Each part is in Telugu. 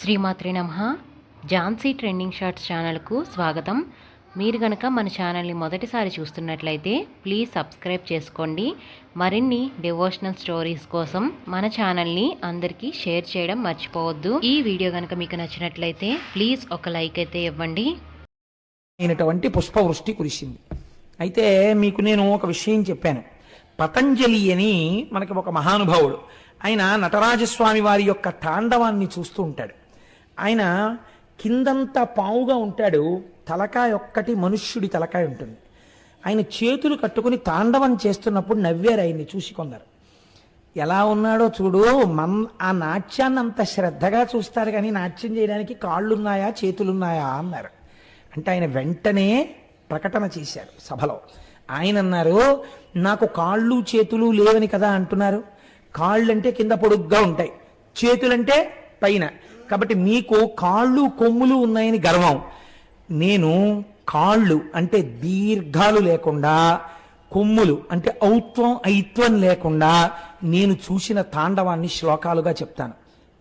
శ్రీమాత్రి నమ. ఝాన్సీ ట్రెండింగ్ షార్ట్స్ ఛానల్కు స్వాగతం. మీరు గనక మన ఛానల్ని మొదటిసారి చూస్తున్నట్లయితే ప్లీజ్ సబ్స్క్రైబ్ చేసుకోండి. మరిన్ని డివోషనల్ స్టోరీస్ కోసం మన ఛానల్ని అందరికీ షేర్ చేయడం మర్చిపోవద్దు. ఈ వీడియో కనుక మీకు నచ్చినట్లయితే ప్లీజ్ ఒక లైక్ అయితే ఇవ్వండి. అయినటువంటి పుష్పవృష్టి కురిసింది. అయితే మీకు నేను ఒక విషయం చెప్పాను. పతంజలి అని మనకి ఒక మహానుభావుడు ఆయన నటరాజస్వామి వారి యొక్క తాండవాన్ని చూస్తూ ఉంటాడు. ఆయన కిందంతా పావుగా ఉంటాడు. తలకాయ ఒక్కటి మనుష్యుడి తలకాయ ఉంటుంది. ఆయన చేతులు కట్టుకుని తాండవం చేస్తున్నప్పుడు నవ్వారు ఆయన్ని చూసి కొందరు. ఎలా ఉన్నాడో చూడు మన్ ఆ నాట్యాన్ని అంత శ్రద్ధగా చూస్తారు కానీ నాట్యం చేయడానికి కాళ్ళున్నాయా చేతులున్నాయా అన్నారు. అంటే ఆయన వెంటనే ప్రకటన చేశారు సభలో. ఆయన అన్నారు నాకు కాళ్ళు చేతులు లేవని కదా అంటున్నారు. కాళ్ళు అంటే కింద పొడుగ్గా ఉంటాయి. చేతులంటే పైన. కాబట్టి మీకు కాళ్ళు కొమ్ములు ఉన్నాయని గర్వం. నేను కాళ్ళు అంటే దీర్ఘాలు లేకుండా కొమ్ములు అంటే ఔత్వం ఐత్వం లేకుండా నేను చూసిన తాండవాన్ని శ్లోకాలుగా చెప్తాను.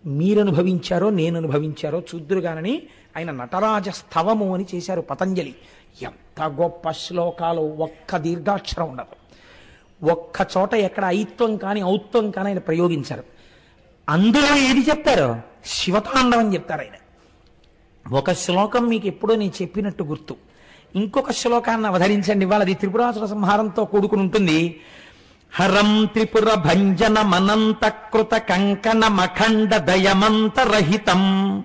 మీరు అనుభవించారో నేను అనుభవించారో చూద్దురుగానని ఆయన నటరాజ స్తవము అని చేశారు పతంజలి. ఎంత గొప్ప శ్లోకాలు ఒక్క దీర్ఘాక్షరం ఉండదు. ఒక్క చోట ఎక్కడ ఐత్వం కానీ ఔత్వం కానీ ఆయన ప్రయోగించారు. అందులో ఏది చెప్తారు? శివతాండవం చెప్తారు ఆయన. ఒక శ్లోకం మీకు ఎప్పుడో నేను చెప్పినట్టు గుర్తు. ఇంకొక శ్లోకాన్ని అవధరించండి ఇవాళ అది త్రిపురాసుర సంహారంతో కూడుకుని ఉంటుంది. హరం త్రిపుర భంజన మనంత కృత కంకణ మఖండ దయమంత రహితం.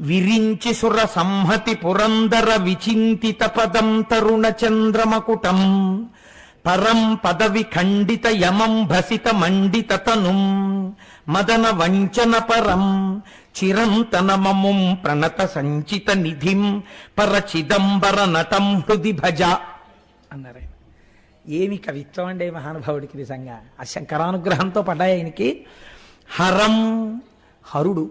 విరించి సుర సంహతి పురందర విచింతిత పదం తరుణ చంద్రమకుటం. పరం పదవి ఖండిత యమం భసిత మండిత తనుం మదన వంచన పరం చిరంతన మముం ప్రణత సంచిత నిధిం పరచిదంబర నటం హృది భజ అన్నారు ఏమి కవిత్వం అండి మహానుభావుడికి నిజంగా? ఆ శంకరానుగ్రహంతో పడ్డాయి ఆయనకి హరం హరుడు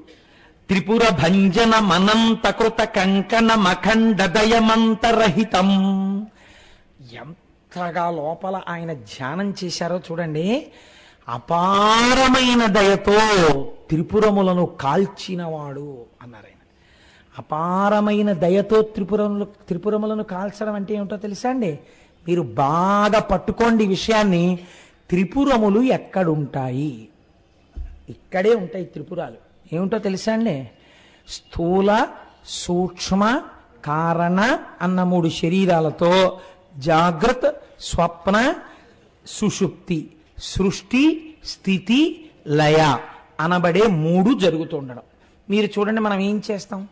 త్రిపుర భంజన మనంత కృత కంకణ మఖండ దయమంతరహితం ఎంతగా లోపల ఆయన ధ్యానం చేశారో చూడండి. అపారమైన దయతో త్రిపురములను కాల్చినవాడు అన్నారు ఆయన. అపారమైన దయతో త్రిపురములు త్రిపురములను కాల్చడం అంటే ఏమిటో తెలుసా అండి? మీరు బాగా పట్టుకోండి విషయాన్ని. త్రిపురములు ఎక్కడుంటాయి? ఇక్కడే ఉంటాయి త్రిపురాలు. ఏమిటో తెలుసా అండి? స్థూల సూక్ష్మ కారణ అన్న మూడు శరీరాలతో జాగ్రత్త స్వప్న సుషుప్తి సృష్టి స్థితి లయ అనబడే మూడు జరుగుతుండడం మీరు చూడండి మనం ఏం చేస్తాం?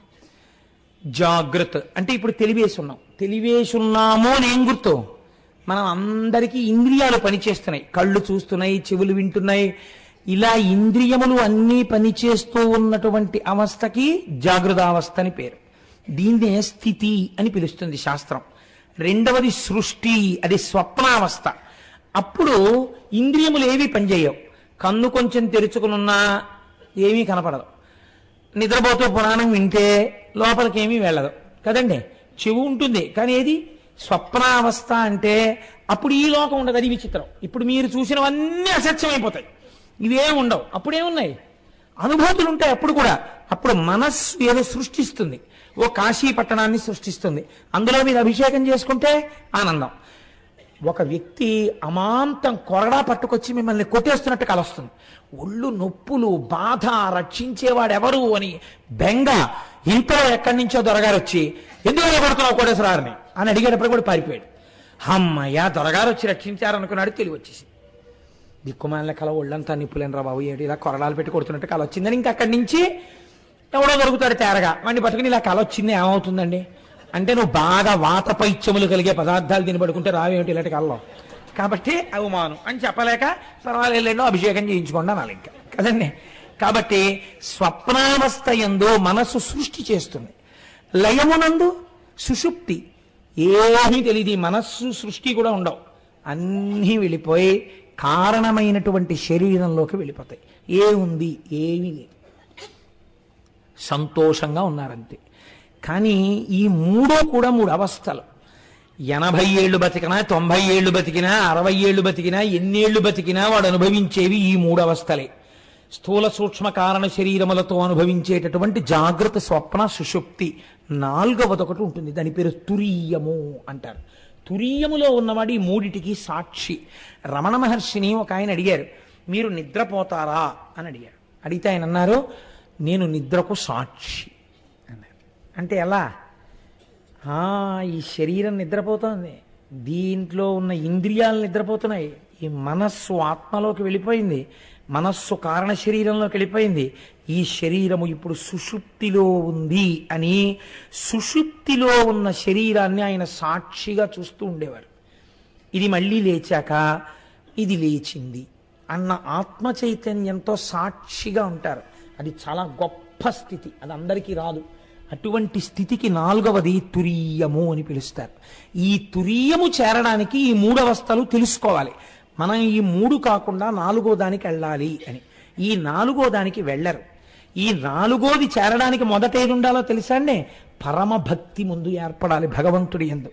జాగ్రత్త. అంటే ఇప్పుడు తెలివేసున్నాం. తెలివేసున్నాము అని ఏం గుర్తు? మనం అందరికీ ఇంద్రియాలు పనిచేస్తున్నాయి కళ్ళు చూస్తున్నాయి చెవులు వింటున్నాయి. ఇలా ఇంద్రియములు అన్నీ పనిచేస్తూ ఉన్నటువంటి అవస్థకి జాగ్రత్త అవస్థ అని పేరు. దీన్నే స్థితి అని పిలుస్తుంది శాస్త్రం. రెండవది సృష్టి అది స్వప్నావస్థ. అప్పుడు ఇంద్రియములు ఏవి పనిచేయవు. కన్ను కొంచెం తెరుచుకునున్నా ఏమీ కనపడదు. నిద్రపోతూ పురాణం వింటే లోపలికి ఏమీ వెళ్ళదు. కదండి? చెవు ఉంటుంది. కానీ ఏది? స్వప్నావస్థ అంటే అప్పుడు ఈ లోకం ఉండదు. అది విచిత్రం. ఇప్పుడు మీరు చూసినవన్నీ అసత్యమైపోతాయి. ఇవే ఉండవు. అప్పుడేమున్నాయి? అనుభూతులు ఉంటాయి అప్పుడు కూడా. అప్పుడు మనస్సు ఏదో సృష్టిస్తుంది. ఓ కాశీ పట్టణాన్ని సృష్టిస్తుంది. అందులో మీరు అభిషేకం చేసుకుంటే ఆనందం. ఒక వ్యక్తి అమాంతం కొరడా పట్టుకొచ్చి మిమ్మల్ని కొట్టేస్తున్నట్టు కలొస్తుంది. ఒళ్ళు నొప్పులు బాధ రక్షించేవాడెవరు అని బెంగ ఇంతలో ఎక్కడి నుంచో దొరగారు వచ్చి ఎందుకు నిలబడుతున్నావు కోటేశ్వరారిని అని అడిగేటప్పుడు కూడా పారిపోయాడు. అమ్మయ్య దొరగారు వచ్చి రక్షించారనుకున్నాడు తెలివి వచ్చేసింది దిక్కుమాలిన కల ఒళ్ళంతా నిప్పులేనరా బాబు ఏడు ఇలా కొరడాలు పెట్టి కొడుతున్నట్టు కల వచ్చిందని ఇంకా అక్కడి నుంచి ఎవడో దొరుకుతాడు తేరగా. వాడిని పట్టుకుని ఇలా కల వచ్చింది ఏమవుతుందండి? అంటే నువ్వు బాగా వాత పైత్యములు కలిగే పదార్థాలు తినబడుకుంటే రావేమిటి ఇలాంటి కల్లో? కాబట్టి అవమానం. అని చెప్పలేక పర్వాలేదో అభిషేకం చేయించుకోండి అనాలి ఇంకా. కదండి? కాబట్టి స్వప్నావస్థ ఎందు మనసు సృష్టి చేస్తుంది. లయమునందు సుషుప్తి. ఏమీ తెలియదు మనస్సు సృష్టి కూడా ఉండవు. అన్నీ వెళ్ళిపోయి కారణమైనటువంటి శరీరంలోకి వెళ్ళిపోతాయి. ఏముంది? ఏమీ లేదు. సంతోషంగా ఉన్నారంతే. కానీ ఈ మూడో కూడా మూడు అవస్థలు. ఎనభై ఏళ్ళు బతికినా తొంభై ఏళ్ళు బతికినా అరవై ఏళ్ళు బతికినా ఎన్నేళ్ళు బతికినా వాడు అనుభవించేవి ఈ మూడు అవస్థలే. స్థూల సూక్ష్మ కారణ శరీరములతో అనుభవించేటటువంటి జాగ్రత్త స్వప్న సుషుప్తి నాలుగవది ఒకటి ఉంటుంది. దాని పేరు తురీయము అంటారు. తురీయములో ఉన్నవాడు ఈ మూడిటికి సాక్షి. రమణ మహర్షిని ఒక ఆయన అడిగారు మీరు నిద్రపోతారా? అని అడిగారు. అడిగితే ఆయన అన్నారు నేను నిద్రకు సాక్షి. అన్నారు. అంటే ఎలా? ఈ శరీరం నిద్రపోతోంది. దీంట్లో ఉన్న ఇంద్రియాలు నిద్రపోతున్నాయి. ఈ మనస్సు ఆత్మలోకి వెళ్ళిపోయింది. మనస్సు కారణ శరీరంలోకి వెళ్ళిపోయింది. ఈ శరీరము ఇప్పుడు సుషుప్తిలో ఉంది అని సుషుప్తిలో ఉన్న శరీరాన్ని ఆయన సాక్షిగా చూస్తూ ఉండేవారు. ఇది మళ్ళీ లేచాక ఇది లేచింది అన్న ఆత్మ చైతన్యంతో సాక్షిగా ఉంటారు. అది చాలా గొప్ప స్థితి అది అందరికీ రాదు. అటువంటి స్థితికి నాలుగవది తురీయము అని పిలుస్తారు. ఈ తురీయము చేరడానికి ఈ మూడు అవస్థలు తెలుసుకోవాలి. మనం ఈ మూడు కాకుండా నాలుగో దానికి వెళ్ళాలి అని. ఈ నాలుగో దానికి వెళ్ళరు. ఈ నాలుగోది చేరడానికి మొదట ఏది ఉండాలో తెలుసా అండి పరమ భక్తి ముందు ఏర్పడాలి భగవంతుడి ఎందు.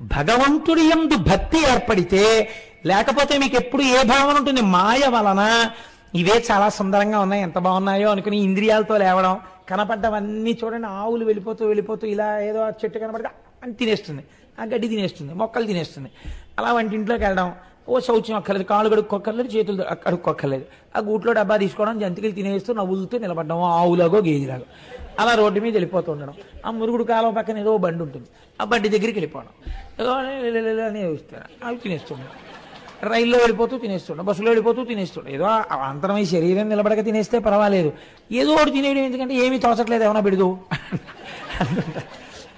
భగవంతుడి ఎందు భక్తి ఏర్పడితే లేకపోతే మీకు ఎప్పుడు ఏ భావన ఉంటుంది? మాయ వలన. ఇవే చాలా సుందరంగా ఉన్నాయి. ఎంత బాగున్నాయో అనుకుని ఇంద్రియాలతో లేవడం కనపడ్డవన్నీ చూడండి. ఆవులు వెళ్ళిపోతూ వెళ్ళిపోతూ ఇలా ఏదో ఆ చెట్టు కనపడితే అని తినేస్తుంది. ఆ గడ్డి తినేస్తుంది మొక్కలు తినేస్తుంది. అలా వంటింట్లోకి వెళ్ళడం. ఓ శౌచం అక్కర్లేదు కాళ్ళు కడుక్కోక్కర్లేదు చేతులు కడుక్కోక్కర్లేదు ఆ గూట్లో డబ్బా తీసుకోవడం జంతికలు తినేస్తూ నవ్వులుతూ నిలబడడం ఆవులాగో గేదిలాగో అలా రోడ్డు మీద వెళ్ళిపోతూ ఉండడం ఆ మురుగుడు కాలం పక్కన ఏదో బండి ఉంటుంది ఆ బండి దగ్గరికి వెళ్ళిపోవడం ఏదో అని చూస్తాను అవి తినేస్తుండడం రైల్లో వెళ్ళిపోతూ తినేస్తుండే బస్సులో వెళ్ళిపోతూ తినేస్తుండే ఏదో అంతరమై శరీరం నిలబడక తినేస్తే పర్వాలేదు ఏదో ఒకటి తినేయడం ఎందుకంటే ఏమీ తోచట్లేదు ఏమైనా బిడుదు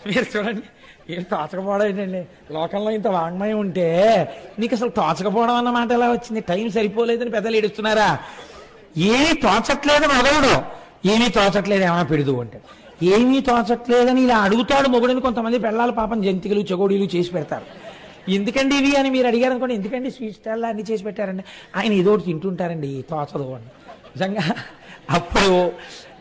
మీరు చూడండి ఏం తోచకపోవడం ఏంటండి లోకంలో ఇంత వాంగ్మయం ఉంటే నీకు అసలు తోచకపోవడం అన్న మాట ఎలా వచ్చింది? టైం సరిపోలేదని పెద్దలు ఏడుస్తున్నారా? ఏమీ తోచట్లేదు మొదలుడు ఏమీ తోచట్లేదు ఏమైనా పెడుదు అంటే. ఏమీ తోచట్లేదని ఇలా అడుగుతాడు మొగుడని కొంతమంది పెళ్ళాల పాపం జంతికలు చెగోడీలు చేసి పెడతారు. ఎందుకండి ఇవి అని మీరు అడిగారు అనుకోండి ఎందుకండి స్వీట్ స్టాల్ అన్ని చేసి పెట్టారండి? ఆయన ఏదో ఒకటి తింటుంటారండి తోచదు అని. నిజంగా అప్పుడు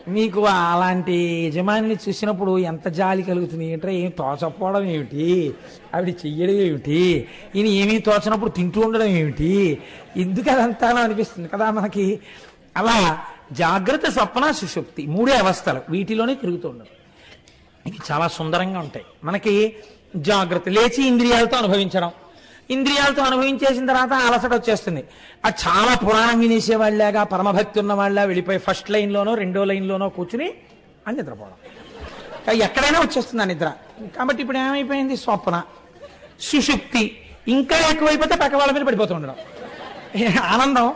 మీకు అలాంటి యజమానిని చూసినప్పుడు ఎంత జాలి కలుగుతుంది? ఏంటంటే ఏం తోచకపోవడం ఏమిటి? ఆవిడ చెయ్యడం ఏమిటి? ఈయన ఏమీ తోచినప్పుడు తింటూ ఉండడం ఏమిటి? ఎందుకు అదంతా అనిపిస్తుంది కదా మనకి. అలా జాగ్రత్త స్వప్న సుషుప్తి మూడే అవస్థలు వీటిలోనే తిరుగుతూ ఉండడం. ఇవి చాలా సుందరంగా ఉంటాయి. మనకి జాగ్రత్త లేచి ఇంద్రియాలతో అనుభవించడం ఇంద్రియాలతో అనుభవించేసిన తర్వాత అలసట వచ్చేస్తుంది. అది చాలా పురాణం వినేసే వాళ్ళగా పరమభక్తి ఉన్న వాళ్ళ వెళ్ళిపోయి ఫస్ట్ లైన్లోనో రెండో లైన్లోనో కూర్చుని అని నిద్రపోవడం. ఎక్కడైనా వచ్చేస్తుంది ఆ నిద్ర. కాబట్టి ఇప్పుడు ఏమైపోయింది? స్వప్న. సుషుప్తి ఇంకా ఎక్కువైపోతే పక్క వాళ్ళ మీద పడిపోతూ ఉండడం. ఆనందం.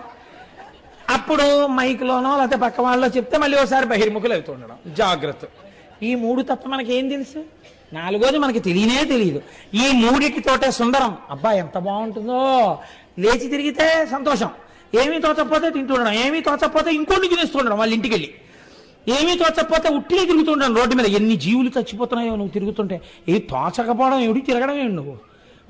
అప్పుడు మైక్లోనో లేకపోతే పక్క వాళ్ళలో చెప్తే మళ్ళీ ఒకసారి బహిర్ముఖులు అవుతూ ఉండడం. జాగ్రత్త. ఈ మూడు తప్ప మనకి ఏం తెలుసు? నాలుగోది మనకి తెలియనే తెలియదు. ఈ మూడిటితోటే సుందరం. అబ్బా ఎంత బాగుంటుందో. లేచి తిరిగితే సంతోషం. ఏమీ తోచకపోతే తింటుండడం. ఏమీ తోచకపోతే ఇంకోటి తినేస్తుండడం వాళ్ళ ఇంటికి వెళ్ళి ఏమీ తోచకపోతే ఉట్టినే తిరుగుతుండడం రోడ్డు మీద. ఎన్ని జీవులు చచ్చిపోతున్నాయో నువ్వు తిరుగుతుంటే. ఏ తోచకపోవడం ఏమిటి తిరగడం ఏమి నువ్వు?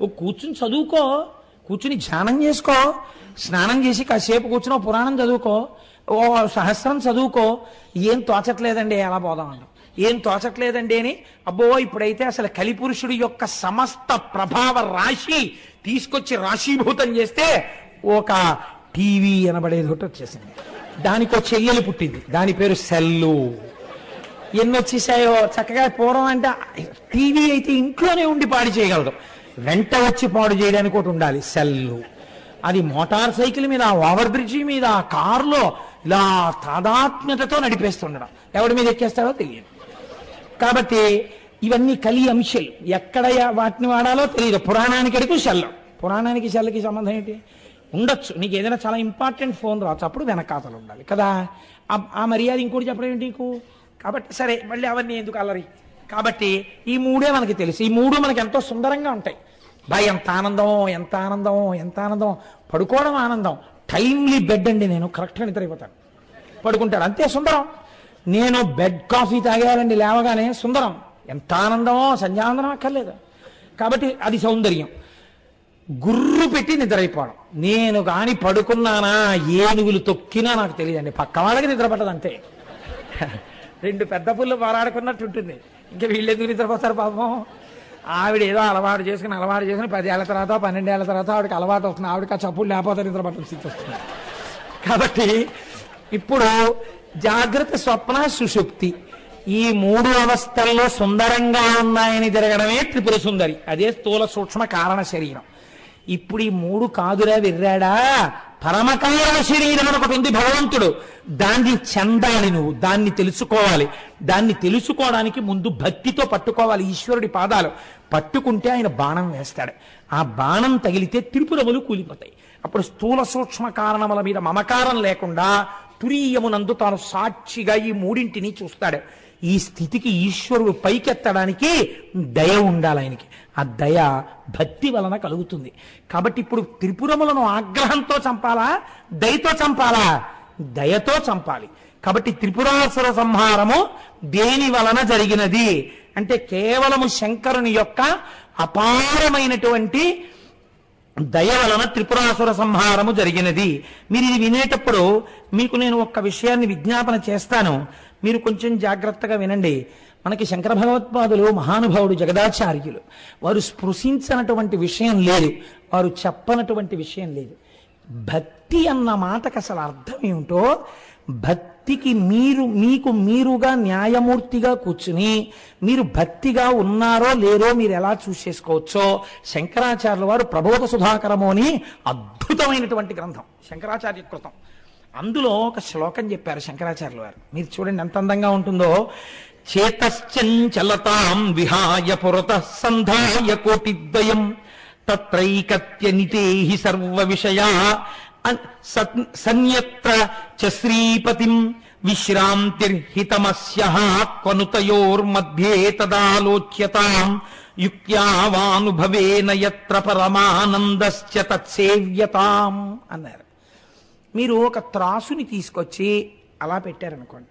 ఓ కూర్చుని చదువుకో. కూర్చుని ధ్యానం చేసుకో. స్నానం చేసి కాసేపు కూర్చుని పురాణం చదువుకో. ఓ సహస్రం చదువుకో. ఏం తోచట్లేదండి ఎలా పోదాం అన్నాం ఏం తోచట్లేదండి అని? అబ్బో ఇప్పుడైతే అసలు కలిపురుషుడి యొక్క సమస్త ప్రభావ రాశి తీసుకొచ్చి రాశీభూతం చేస్తే ఒక టీవీ అనబడేది ఒకటి వచ్చేసింది. దానికి ఒక చెయ్యలు పుట్టింది. దాని పేరు సెల్లు. ఎన్ని వచ్చేసాయో చక్కగా పూర్వం అంటే టీవీ అయితే ఇంట్లోనే ఉండి పాడు చేయగలదు. వెంట వచ్చి పాడు చేయడానికి ఒకటి ఉండాలి సెల్లు. అది మోటార్ సైకిల్ మీద ఓవర్ బ్రిడ్జి మీద కారులో ఇలా తాదాత్మ్యతతో నడిపేస్తుండడం. ఎవడి మీద ఎక్కేస్తారో తెలియదు. కాబట్టి ఇవన్నీ కలి అంశాలు. ఎక్కడ యా- వాటిని వాడాలో తెలియదు పురాణానికి అడుగు శల్లం పురాణానికి శల్లకి సంబంధం ఏంటి? ఉండొచ్చు. నీకు ఏదైనా చాలా ఇంపార్టెంట్ ఫోన్ రావచ్చు. అప్పుడు వెనకాతలు ఉండాలి. కదా? ఆ- మర్యాద ఇంకోటి చెప్పడం ఏంటి నీకు? కాబట్టి సరే మళ్ళీ అవన్నీ ఎందుకు అల్లరి కాబట్టి ఈ మూడే మనకి తెలుసు. ఈ మూడు మనకి ఎంతో సుందరంగా ఉంటాయి. బా ఎంత ఆనందం ఎంత ఆనందం ఎంత ఆనందం పడుకోవడం ఆనందం. టైమ్లీ బెడ్ అండి నేను. కరెక్ట్గా నిద్రైపోతాను. పడుకుంటాడు. అంతే సుందరం. నేను బెడ్ కాఫీ తాగారండి లేవగానే సుందరం. ఎంత ఆనందమో సంధ్యానందనం అక్కర్లేదు. కాబట్టి అది సౌందర్యం. గుర్రు పెట్టి నిద్రైపోవడం. నేను కాని పడుకున్నానా ఏనుగులు తొక్కినా నాకు తెలియదండి. పక్క వాళ్ళకి నిద్ర పట్టదు అంతే. రెండు పెద్ద పుల్లు పోరాడుకున్నట్టు ఉంటుంది. ఇంకా వీళ్ళు ఎందుకు నిద్రపోతారు పాపం? ఆవిడ ఏదో అలవాటు చేసుకుని అలవాటు చేసుకుని పదేళ్ళ తర్వాత పన్నెండేళ్ళ తర్వాత ఆవిడకి అలవాటు వస్తుంది ఆవిడకి ఆ చప్పులు లేకపోతే నిద్ర పట్టడం స్థితి వస్తుంది కాబట్టి ఇప్పుడు జాగ్రత్త స్వప్న సుషుప్తి ఈ మూడు అవస్థల్లో సుందరంగా ఉన్నాయని జరగడమే త్రిపుర సుందరి. అదే స్థూల సూక్ష్మ కారణ శరీరం. ఇప్పుడు ఈ మూడు కాదురా విర్రాడా? పరమకారణ శరీరం ఒకటి ఉంది భగవంతుడు. దాన్ని చెందాలి నువ్వు దాన్ని తెలుసుకోవాలి. దాన్ని తెలుసుకోవడానికి ముందు భక్తితో పట్టుకోవాలి ఈశ్వరుడి పాదాలు. పట్టుకుంటే ఆయన బాణం వేస్తాడు. ఆ బాణం తగిలితే త్రిపురములు కూలిపోతాయి. అప్పుడు స్థూల సూక్ష్మ కారణముల మీద మమకారం లేకుండా తురీయమునందు తాను సాక్షిగా ఈ మూడింటిని చూస్తాడు. ఈ స్థితికి ఈశ్వరుడు పైకెత్తడానికి దయ ఉండాలి ఆయనకి. ఆ దయ భక్తి వలన కలుగుతుంది. కాబట్టి ఇప్పుడు త్రిపురములను ఆగ్రహంతో చంపాలా? దయతో చంపాలా? దయతో చంపాలి. కాబట్టి త్రిపురాసుర సంహారము దేని వలన జరిగినది? అంటే కేవలము శంకరుని యొక్క అపారమైనటువంటి దయ వలన త్రిపురాసుర సంహారము జరిగినది. మీరు ఇది వినేటప్పుడు మీకు నేను ఒక్క విషయాన్ని విజ్ఞాపన చేస్తాను. మీరు కొంచెం జాగ్రత్తగా వినండి. మనకి శంకర భగవత్పాదులు మహానుభావుడు జగదాచార్యులు. వారు స్పృశించనటువంటి విషయం లేదు. వారు చెప్పనటువంటి విషయం లేదు. భక్తి అన్న మాటకు అసలు అర్థం ఏమిటో భక్తికి మీరు మీకు మీరుగా న్యాయమూర్తిగా కూర్చుని మీరు భక్తిగా ఉన్నారో లేరో మీరు ఎలా చూసేసుకోవచ్చో శంకరాచార్యుల వారు ప్రబోధ సుధాకరము అని అద్భుతమైనటువంటి గ్రంథం శంకరాచార్య కృతం. అందులో ఒక శ్లోకం చెప్పారు శంకరాచార్యుల వారు. మీరు చూడండి ఎంత అందంగా ఉంటుందో. చేతశ్చంచలతాం విహాయ పురత సంధాయ కోటిద్వయం తత్రైకత్య నితేహి సర్వ విషయా సన్యత్ర చ శ్రీపతిం విశ్రాంతిర్హితమస్య క్వనుతయోర్మధ్యే తదాలోచ్యతాం యుక్త్యావానుభవేన యత్ర పరమానందశ్చ తత్సేవ్యతాం అన్నారు. మీరు ఒక త్రాసుని తీసుకొచ్చి అలా పెట్టారనుకోండి.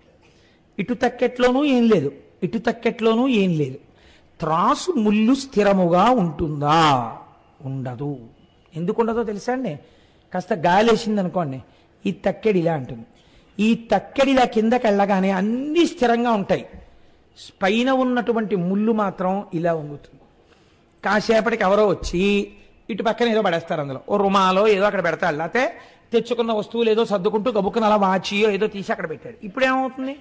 ఇటు తక్కెట్లోనూ ఏం లేదు ఇటు తక్కెట్లోనూ ఏం లేదు. త్రాసు ముళ్ళు స్థిరముగా ఉంటుందా? ఉండదు. ఎందుకు ఉండదో తెలుసా అండి? కాస్త గాలేసింది అనుకోండి ఈ తక్కెడి ఇలా అంటుంది. ఈ తక్కెడి ఇలా కిందకి వెళ్ళగానే అన్నీ స్థిరంగా ఉంటాయి. పైన ఉన్నటువంటి ముళ్ళు మాత్రం ఇలా వంగుతుంది. కాసేపటికి ఎవరో వచ్చి ఇటు పక్కన ఏదో పడేస్తారు అందులో. ఓ రుమాలో ఏదో అక్కడ పెడతాడు లేకపోతే తెచ్చుకున్న వస్తువులు ఏదో సర్దుకుంటూ గబుక్కున అలా వాచియో ఏదో తీసి అక్కడ పెట్టాడు ఇప్పుడు ఏమవుతుంది?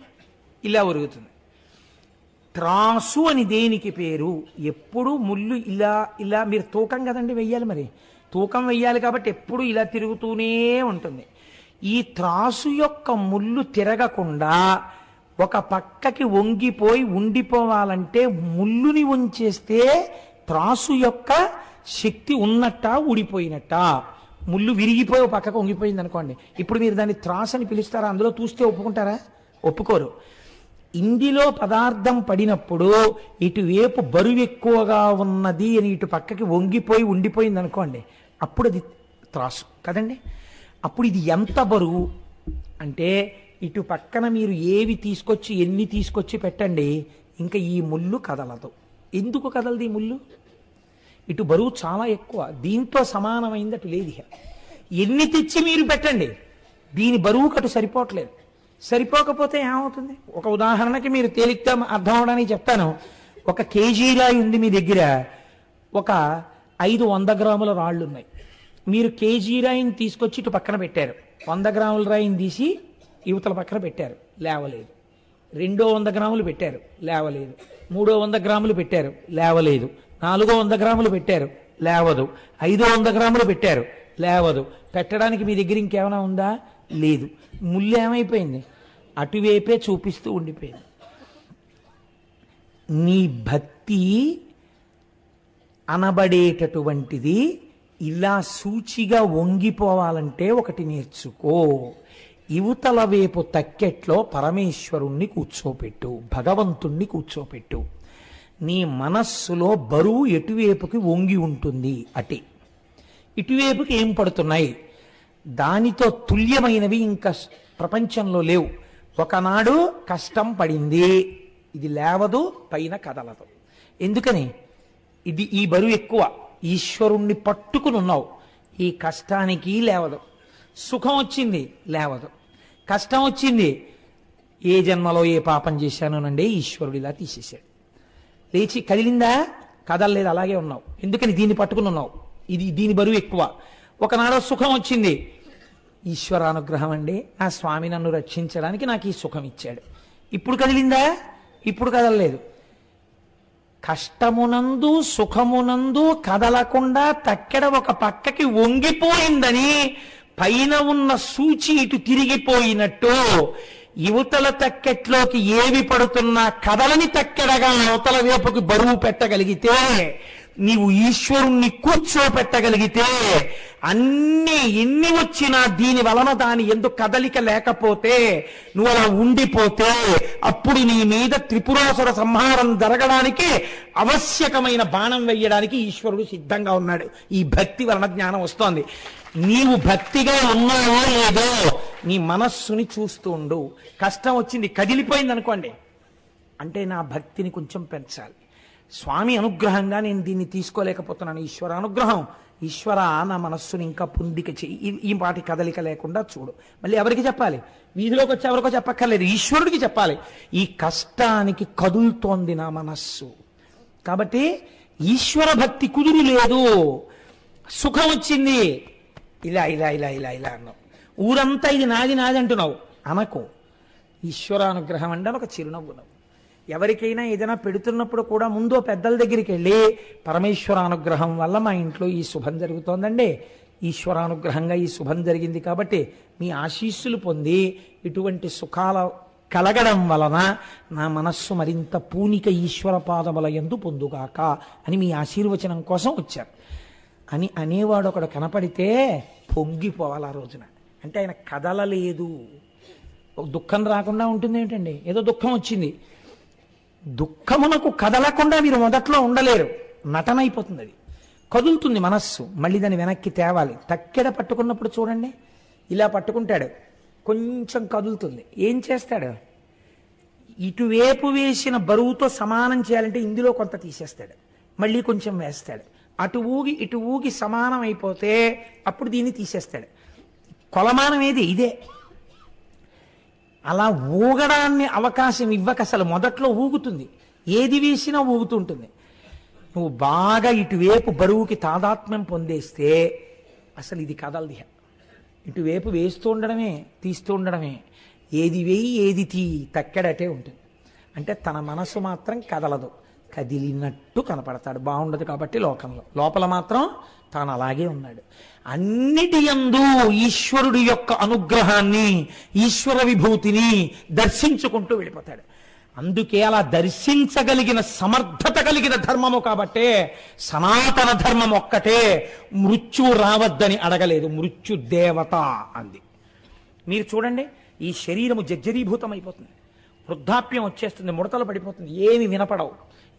ఇలా ఉరుగుతుంది త్రాసు అని దేనికి పేరు? ఎప్పుడు ముళ్ళు ఇలా ఇలా మీరు తూకం కదండి వెయ్యాలి మరి. తూకం వెయ్యాలి కాబట్టి ఎప్పుడు ఇలా తిరుగుతూనే ఉంటుంది. ఈ త్రాసు యొక్క ముళ్ళు తిరగకుండా ఒక పక్కకి వంగిపోయి ఉండిపోవాలంటే ముళ్ళుని ఉంచేస్తే త్రాసు యొక్క శక్తి ఉన్నట్ట ఊడిపోయినట్ట. ముళ్ళు విరిగిపోయి ఒక పక్కకు వంగిపోయింది అనుకోండి ఇప్పుడు మీరు దాన్ని త్రాసు అని పిలుస్తారా? అందులో చూస్తే ఒప్పుకుంటారా? ఒప్పుకోరు. ఇందులో పదార్థం పడినప్పుడు ఇటువైపు బరువు ఎక్కువగా ఉన్నది అని ఇటు పక్కకి వంగిపోయి ఉండిపోయింది అనుకోండి అప్పుడు అది త్రాసు. కదండి? అప్పుడు ఇది ఎంత బరువు? అంటే ఇటు పక్కన మీరు ఏవి తీసుకొచ్చి ఎన్ని తీసుకొచ్చి పెట్టండి ఇంకా ఈ ముళ్ళు కదలదు. ఎందుకు కదలదు ఈ ముళ్ళు? ఇటు బరువు చాలా ఎక్కువ. దీంతో సమానమైంది అటు లేదు ఎన్ని తెచ్చి మీరు పెట్టండి? దీని బరువు కటు సరిపోవట్లేదు. సరిపోకపోతే ఏమవుతుంది? ఒక ఉదాహరణకి మీరు తేలిగ్గా అర్థం అవడానికి చెప్తాను. ఒక కేజీ రాయి ఉంది మీ దగ్గర. ఒక ఐదు వంద గ్రాముల రాళ్ళు ఉన్నాయి మీరు కేజీ రాయిని తీసుకొచ్చి ఇటు పక్కన పెట్టారు. వంద గ్రాముల రాయిని తీసి యువతల పక్కన పెట్టారు. లేవలేదు. రెండో వంద గ్రాములు పెట్టారు. లేవలేదు. మూడో వంద గ్రాములు పెట్టారు. లేవలేదు. నాలుగో వంద గ్రాములు పెట్టారు. లేవదు. ఐదో వంద గ్రాములు పెట్టారు. లేవదు. పెట్టడానికి మీ దగ్గర ఇంకేమైనా ఉందా? లేదు. ముళ్ళు ఏమైపోయింది? అటువైపే చూపిస్తూ ఉండిపోయింది. నీ భక్తి అనబడేటటువంటిది ఇలా సూచిగా వంగిపోవాలంటే ఒకటి నేర్చుకో. ఇవతల వైపు తక్కెట్లో పరమేశ్వరుణ్ణి కూర్చోపెట్టు భగవంతుణ్ణి కూర్చోపెట్టు. నీ మనస్సులో బరువు ఎటువైపుకి వంగి ఉంటుంది? అటే. ఇటువైపుకి ఏం పడుతున్నాయి? దానితో తుల్యమైనవి ఇంకా ప్రపంచంలో లేవు. ఒకనాడు కష్టం పడింది. ఇది లేవదు పైన కదలదు. ఎందుకని? ఇది ఈ బరువు ఎక్కువ. ఈశ్వరుణ్ణి పట్టుకుని ఉన్నావు ఈ కష్టానికి లేవదు. సుఖం వచ్చింది లేవదు. కష్టం వచ్చింది. ఏ జన్మలో ఏ పాపం చేశానోనండి ఈశ్వరుడు ఇలా తీసేశాడు. లేచి కదిలిందా? కదలలేదు అలాగే ఉన్నావు. ఎందుకని దీన్ని పట్టుకుని ఉన్నావు ఇది దీని బరువు ఎక్కువ. ఒకనాడో సుఖం వచ్చింది. ఈశ్వరానుగ్రహం అండి. ఆ స్వామి నన్ను రక్షించడానికి నాకు ఈ సుఖం ఇచ్చాడు. ఇప్పుడు కదిలిందా? ఇప్పుడు కదలలేదు. కష్టమునందు సుఖమునందు కదలకుండా తక్కెడ ఒక పక్కకి వంగిపోయిందని పైన ఉన్న సూచి ఇటు తిరిగిపోయినట్టు యువతల తక్కెట్లోకి ఏవి పడుతున్నా కదలని తక్కెడగా అవతల వైపుకి బరువు పెట్టగలిగితే నీవు ఈశ్వరుణ్ణి కూర్చోపెట్టగలిగితే అన్ని ఎన్ని వచ్చినా దీని వలన దాని ఎందుకు కదలిక లేకపోతే నువ్వు అలా ఉండిపోతే అప్పుడు నీ మీద త్రిపురాసుర సంహారం జరగడానికి ఆవశ్యకమైన బాణం వెయ్యడానికి ఈశ్వరుడు సిద్ధంగా ఉన్నాడు. ఈ భక్తి వలన జ్ఞానం వస్తోంది. నీవు భక్తిగా ఉన్నావో లేదో నీ మనస్సుని చూస్తూ ఉండు. కష్టం వచ్చింది కదిలిపోయింది అనుకోండి. అంటే నా భక్తిని కొంచెం పెంచాలి. స్వామి అనుగ్రహంగా నేను దీన్ని తీసుకోలేకపోతున్నాను. ఈశ్వర అనుగ్రహం. ఈశ్వర నా మనస్సుని ఇంకా పుందిక చెయ్యి ఈ- ఈ పాటి కదలిక లేకుండా చూడు. మళ్ళీ ఎవరికి చెప్పాలి? వీధిలోకి వచ్చి ఎవరికో చెప్పక్కర్లేదు. ఈశ్వరుడికి చెప్పాలి. ఈ కష్టానికి కదులుతోంది నా మనస్సు. కాబట్టి ఈశ్వర భక్తి కుదురు లేదు. సుఖం వచ్చింది. ఇలా ఇలా ఇలా ఇలా ఇలా అన్నావు. ఊరంతా ఇది నాది నాది అంటున్నావు. అనకు. ఈశ్వరానుగ్రహం అంటే ఒక చిరునవ్వు నవ్వు. ఎవరికైనా ఏదైనా పెడుతున్నప్పుడు కూడా ముందు పెద్దల దగ్గరికి వెళ్ళి పరమేశ్వర అనుగ్రహం వల్ల మా ఇంట్లో ఈ శుభం జరుగుతోందండి. ఈశ్వరానుగ్రహంగా ఈ శుభం జరిగింది కాబట్టి మీ ఆశీస్సులు పొంది ఇటువంటి సుఖాల కలగడం వలన నా మనస్సు మరింత పూనిక ఈశ్వర పాదముల ఎందు పొందుగాక అని మీ ఆశీర్వచనం కోసం వచ్చారు. అని అనేవాడు ఒకడు కనపడితే పొంగిపోవాలి ఆ రోజున. అంటే ఆయన కదలలేదు. ఒక దుఃఖం రాకుండా ఉంటుంది ఏంటండి ఏదో దుఃఖం వచ్చింది. దుఃఖమునకు కదలకుండా మీరు మొదట్లో ఉండలేరు. నటన అయిపోతుంది అది కదులుతుంది మనస్సు. మళ్ళీ దాన్ని వెనక్కి తేవాలి. తక్కెడ పట్టుకున్నప్పుడు చూడండి. ఇలా పట్టుకుంటాడు. కొంచెం కదులుతుంది. ఏం చేస్తాడు? ఇటువైపు వేసిన బరువుతో సమానం చేయాలంటే ఇందులో కొంత తీసేస్తాడు. మళ్ళీ కొంచెం వేస్తాడు. అటు ఊగి ఇటు ఊగి సమానం అయిపోతే అప్పుడు దీన్ని తీసేస్తాడు. కొలమానం ఏది? ఇదే. అలా ఊగడాన్ని అవకాశం ఇవ్వక అసలు మొదట్లో ఊగుతుంది. ఏది వేసినా ఊగుతుంటుంది. నువ్వు బాగా ఇటువైపు బరువుకి తాదాత్మ్యం పొందేస్తే అసలు ఇది కదలదిహ ఇటువైపు వేస్తూ ఉండడమే తీస్తూ ఉండడమే. ఏది వేయి ఏది తీ తక్కెడటే ఉంటుంది. అంటే తన మనసు మాత్రం కదలదు. కదిలినట్టు కనపడతాడు. బాగుండదు కాబట్టి లోకంలో. లోపల మాత్రం తాను అలాగే ఉన్నాడు. అన్నిటి యందు ఈశ్వరుడు యొక్క అనుగ్రహాన్ని ఈశ్వర విభూతిని దర్శించుకుంటూ వెళ్ళిపోతాడు. అందుకే అలా దర్శించగలిగిన సమర్థత కలిగిన ధర్మము కాబట్టే సనాతన ధర్మం ఒక్కటే మృత్యు రావద్దని అడగలేదు. మృత్యు దేవత అంది. మీరు చూడండి ఈ శరీరము జర్జరీభూతం అయిపోతుంది వృద్ధాప్యం వచ్చేస్తుంది ముడతలు పడిపోతుంది. ఏమి వినపడవు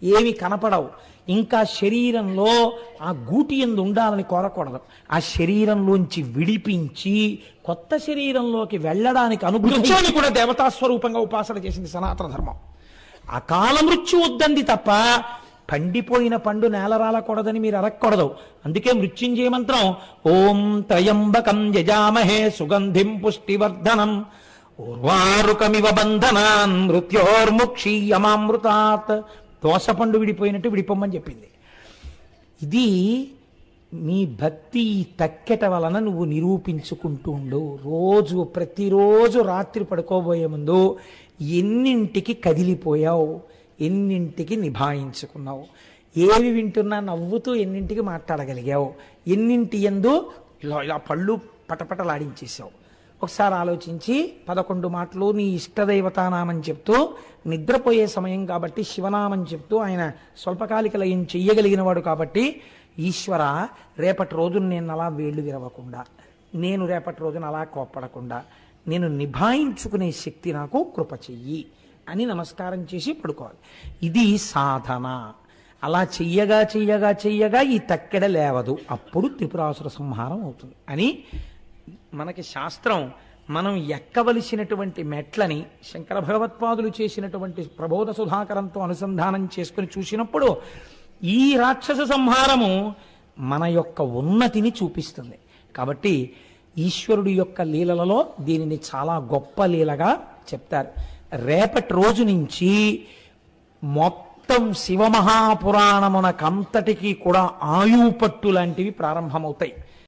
ఏమి కనపడవు. ఇంకా శరీరంలో ఆ గూటి ఎందు ఉండాలని కోరకూడదు. ఆ శరీరంలోంచి విడిపించి కొత్త శరీరంలోకి వెళ్ళడానికి అనుగ్రహించి కూడా దేవతా స్వరూపంగా ఉపాసన చేసింది సనాతన ధర్మం. అకాల మృత్యు వద్దంది తప్ప పండిపోయిన పండు నేల రాలకూడదని మీరు అరక్కూడదు అందుకే మృత్యుంజయ మంత్రం ఓం త్రయంబకం యజామహే సుగంధిం పుష్టివర్ధనం. ఊర్వారుకమివ బంధనాన్ మృత్యోర్ముక్షీయమామృతాత్. దోసపండు విడిపోయినట్టు విడిపోమని చెప్పింది. ఇది నీ భక్తి తక్కెట వలన నువ్వు నిరూపించుకుంటూ ఉండు. రోజు ప్రతిరోజు రాత్రి పడుకోబోయే ముందు ఎన్నింటికి కదిలిపోయావు? ఎన్నింటికి నిభాయించుకున్నావు? ఏవి వింటున్నా నవ్వుతూ ఎన్నింటికి మాట్లాడగలిగావు? ఎన్నింటి ఎందు ఇలా ఇలా పళ్ళు పటపటలాడించేసావు ఒకసారి ఆలోచించి పదకొండు మాటలు నీ ఇష్టదైవతానామని చెప్తూ నిద్రపోయే సమయం కాబట్టి శివనామని చెప్తూ ఆయన స్వల్పకాలిక లయం చెయ్యగలిగిన వాడు కాబట్టి ఈశ్వర రేపటి రోజున నేను అలా వేళ్ళు విరవకుండా నేను రేపటి రోజున అలా కోప్పడకుండా నేను నిభాయించుకునే శక్తి నాకు కృప చెయ్యి అని నమస్కారం చేసి పడుకోవాలి. ఇది సాధన. అలా చెయ్యగా చెయ్యగా చెయ్యగా ఈ తక్కెడ లేవదు. అప్పుడు త్రిపురాసుర సంహారం అవుతుంది అని మనకి శాస్త్రం మనం ఎక్కవలసినటువంటి మెట్లని శంకర భగవత్పాదులు చేసినటువంటి ప్రబోధ సుధాకరంతో అనుసంధానం చేసుకుని చూసినప్పుడు ఈ రాక్షస సంహారము మన యొక్క ఉన్నతిని చూపిస్తుంది. కాబట్టి ఈశ్వరుడి యొక్క లీలలలో దీనిని చాలా గొప్ప లీలగా చెప్తారు. రేపటి రోజు నుంచి మొత్తం శివమహాపురాణమునకంతటికీ కూడా ఆయుపట్టు లాంటివి ప్రారంభమవుతాయి.